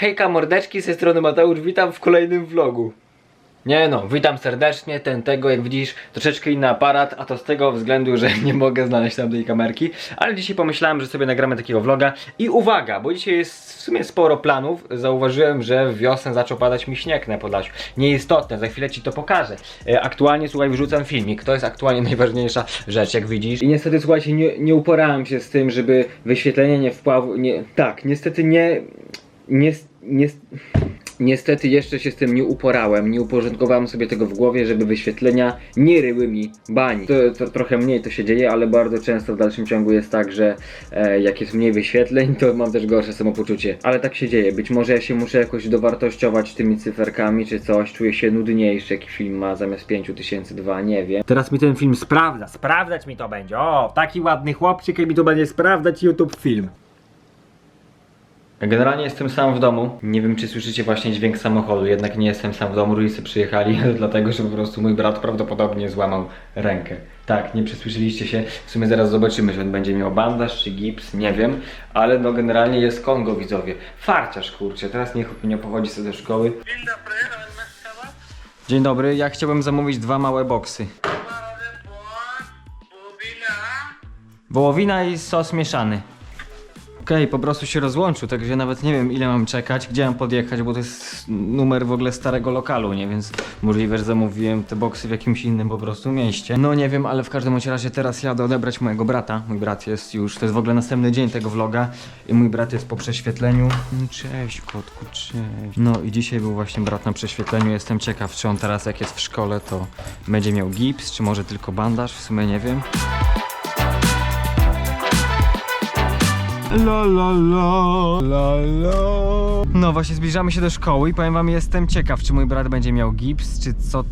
Hejka mordeczki, z tej strony Mateusz, witam w kolejnym vlogu. Nie no, witam serdecznie, ten tego, jak widzisz, troszeczkę inny aparat, a to z tego względu, że nie mogę znaleźć tam tej kamerki, ale dzisiaj pomyślałem, że sobie nagramy takiego vloga i uwaga, bo dzisiaj jest w sumie sporo planów, zauważyłem, że wiosnę zaczął padać mi śnieg na Podlasiu, nieistotne, za chwilę Ci to pokażę. E, Aktualnie, słuchaj, wrzucam filmik, to jest aktualnie najważniejsza rzecz, jak widzisz. I niestety, słuchajcie, nie, nie uporałem się z tym, żeby wyświetlenie nie wpławu, nie, tak, niestety nie, nie, nie, Niestety jeszcze się z tym nie uporałem, nie uporządkowałem sobie tego w głowie, żeby wyświetlenia nie ryły mi bani. To, to trochę mniej to się dzieje, ale bardzo często w dalszym ciągu jest tak, że e, jak jest mniej wyświetleń, to mam też gorsze samopoczucie. Ale tak się dzieje. Być może ja się muszę jakoś dowartościować tymi cyferkami czy coś, czuję się nudniejszy, jaki film ma zamiast 5002, nie wiem. Teraz mi ten film sprawdza, sprawdzać mi to będzie. O, taki ładny chłopczyk i mi to będzie sprawdzać YouTube film. Generalnie jestem sam w domu. Nie wiem, czy słyszycie właśnie dźwięk samochodu, jednak nie jestem sam w domu. Rodzice przyjechali, dlatego że po prostu mój brat prawdopodobnie złamał rękę. Tak, nie przesłyszeliście się. W sumie zaraz zobaczymy, czy on będzie miał bandaż czy gips, nie wiem. Ale no generalnie jest Kongo, widzowie. Farciarz, kurczę. Teraz niech nie pochodzi sobie do szkoły. Dzień dobry. Dzień dobry, ja chciałbym zamówić dwa małe boksy. Wołowina i sos mieszany. Okej, po prostu się rozłączył, także nawet nie wiem ile mam czekać, gdzie mam podjechać, bo to jest numer w ogóle starego lokalu, nie? Więc możliwe, że zamówiłem te boksy w jakimś innym po prostu mieście. No nie wiem, ale w każdym razie teraz jadę odebrać mojego brata. Mój brat jest już, to jest w ogóle następny dzień tego vloga i mój brat jest po prześwietleniu. Mm, Cześć kotku, cześć. No i dzisiaj był właśnie brat na prześwietleniu, jestem ciekaw, czy on teraz jak jest w szkole, to będzie miał gips, czy może tylko bandaż, w sumie nie wiem. La la la, la la. No właśnie zbliżamy się do szkoły i powiem wam, jestem ciekaw, czy mój brat będzie miał gips, czy co,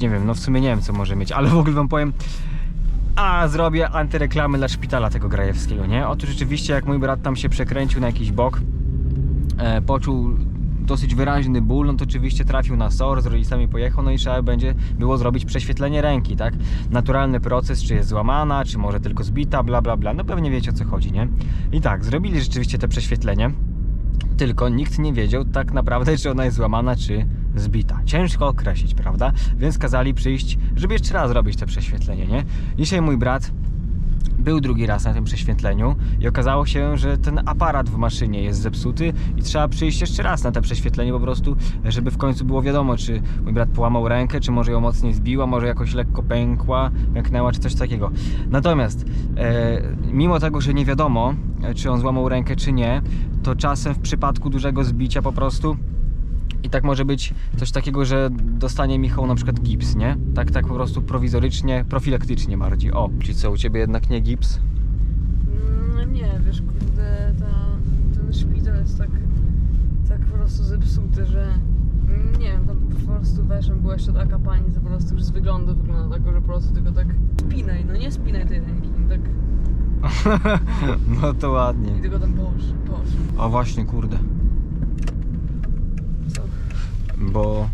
nie wiem, no w sumie nie wiem co może mieć, ale w ogóle wam powiem, a zrobię antyreklamy dla szpitala tego Grajewskiego, nie? Otóż rzeczywiście jak mój brat tam się przekręcił na jakiś bok, e, poczuł dosyć wyraźny ból, no to oczywiście trafił na SOR, z rodzicami pojechał, no i trzeba będzie było zrobić prześwietlenie ręki, tak? Naturalny proces, czy jest złamana, czy może tylko zbita, bla bla bla, no pewnie wiecie o co chodzi, nie? I tak, zrobili rzeczywiście te prześwietlenie, tylko nikt nie wiedział tak naprawdę, czy ona jest złamana, czy zbita. Ciężko określić, prawda? Więc kazali przyjść, żeby jeszcze raz zrobić te prześwietlenie, nie? Dzisiaj mój brat był drugi raz na tym prześwietleniu i okazało się, że ten aparat w maszynie jest zepsuty i trzeba przyjść jeszcze raz na te prześwietlenie po prostu, żeby w końcu było wiadomo, czy mój brat połamał rękę, czy może ją mocniej zbiła, może jakoś lekko pękła, pęknęła, czy coś takiego. Natomiast e, mimo tego, że nie wiadomo, e, czy on złamał rękę, czy nie, to czasem w przypadku dużego zbicia po prostu i tak może być coś takiego, że dostanie Michał na przykład gips, nie? Tak, tak po prostu prowizorycznie, profilaktycznie bardziej. O, czyli co, u Ciebie jednak nie gips? Mm, nie, wiesz, kurde, ta, ten szpital jest tak, tak po prostu zepsuty, że nie wiem, tam po prostu weszłem, była jeszcze taka pani, co po prostu już z wyglądu wygląda tak, że po prostu tylko tak spinaj, no nie spinaj tej ręki, no tak no to ładnie. i tylko tam połóż, połóż. O właśnie, kurde. Bo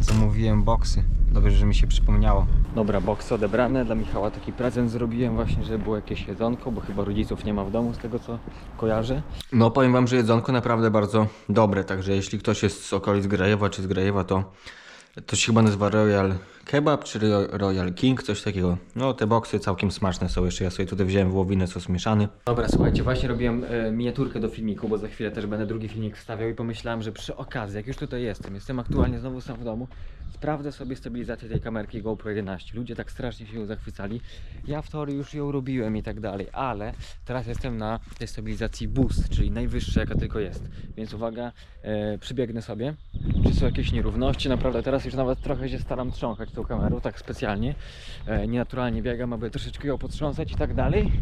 zamówiłem boksy. Dobrze, że mi się przypomniało. Dobra, boksy odebrane. Dla Michała taki prezent zrobiłem właśnie, żeby było jakieś jedzonko, bo chyba rodziców nie ma w domu z tego co kojarzę. No powiem wam, że jedzonko naprawdę bardzo dobre, także jeśli ktoś jest z okolic Grajewa czy z Grajewa, to to się chyba nazywa Royal Kebab czy Ro- Royal King, coś takiego. No te boksy całkiem smaczne są jeszcze. Ja sobie tutaj wziąłem wołowinę, sos mieszany. Dobra, słuchajcie, właśnie robiłem e, miniaturkę do filmiku, bo za chwilę też będę drugi filmik wstawiał i pomyślałem, że przy okazji, jak już tutaj jestem, jestem aktualnie znowu sam w domu, sprawdzę sobie stabilizację tej kamerki GoPro 11. Ludzie tak strasznie się ją zachwycali. Ja w teorii już ją robiłem i tak dalej, ale teraz jestem na tej stabilizacji Boost, czyli najwyższa jaka tylko jest. Więc uwaga, e, przybiegnę sobie, czy są jakieś nierówności. Naprawdę teraz już nawet trochę się staram trząchać tą kamerą, tak specjalnie. E, nienaturalnie biegam, aby troszeczkę ją potrząsać i tak dalej.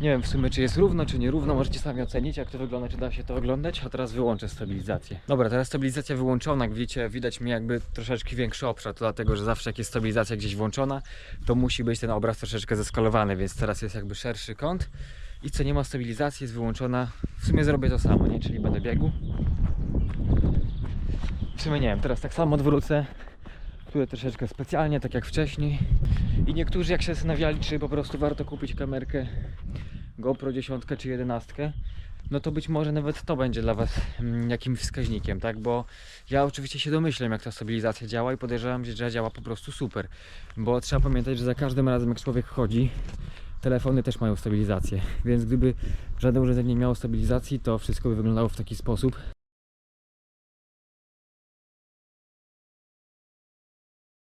Nie wiem w sumie, czy jest równo, czy nierówno. Możecie sami ocenić, jak to wygląda, czy da się to oglądać. A teraz wyłączę stabilizację. Dobra, teraz stabilizacja wyłączona. Jak widzicie, widać mi jakby troszeczkę większy obszar. To dlatego, że zawsze jak jest stabilizacja gdzieś włączona, to musi być ten obraz troszeczkę zeskalowany, więc teraz jest jakby szerszy kąt. I co nie ma stabilizacji, jest wyłączona. W sumie zrobię to samo, nie? Czyli będę biegł. W sumie nie wiem, teraz tak samo odwrócę. Tutaj troszeczkę specjalnie, tak jak wcześniej. I niektórzy jak się zastanawiali, czy po prostu warto kupić kamerkę GoPro 10 czy 11, no to być może nawet to będzie dla Was mm, jakimś wskaźnikiem, tak? Bo ja oczywiście się domyślam, jak ta stabilizacja działa i podejrzewam, że działa po prostu super. Bo trzeba pamiętać, że za każdym razem, jak człowiek chodzi, telefony też mają stabilizację. Więc gdyby żadne urządzenie nie miało stabilizacji, to wszystko by wyglądało w taki sposób.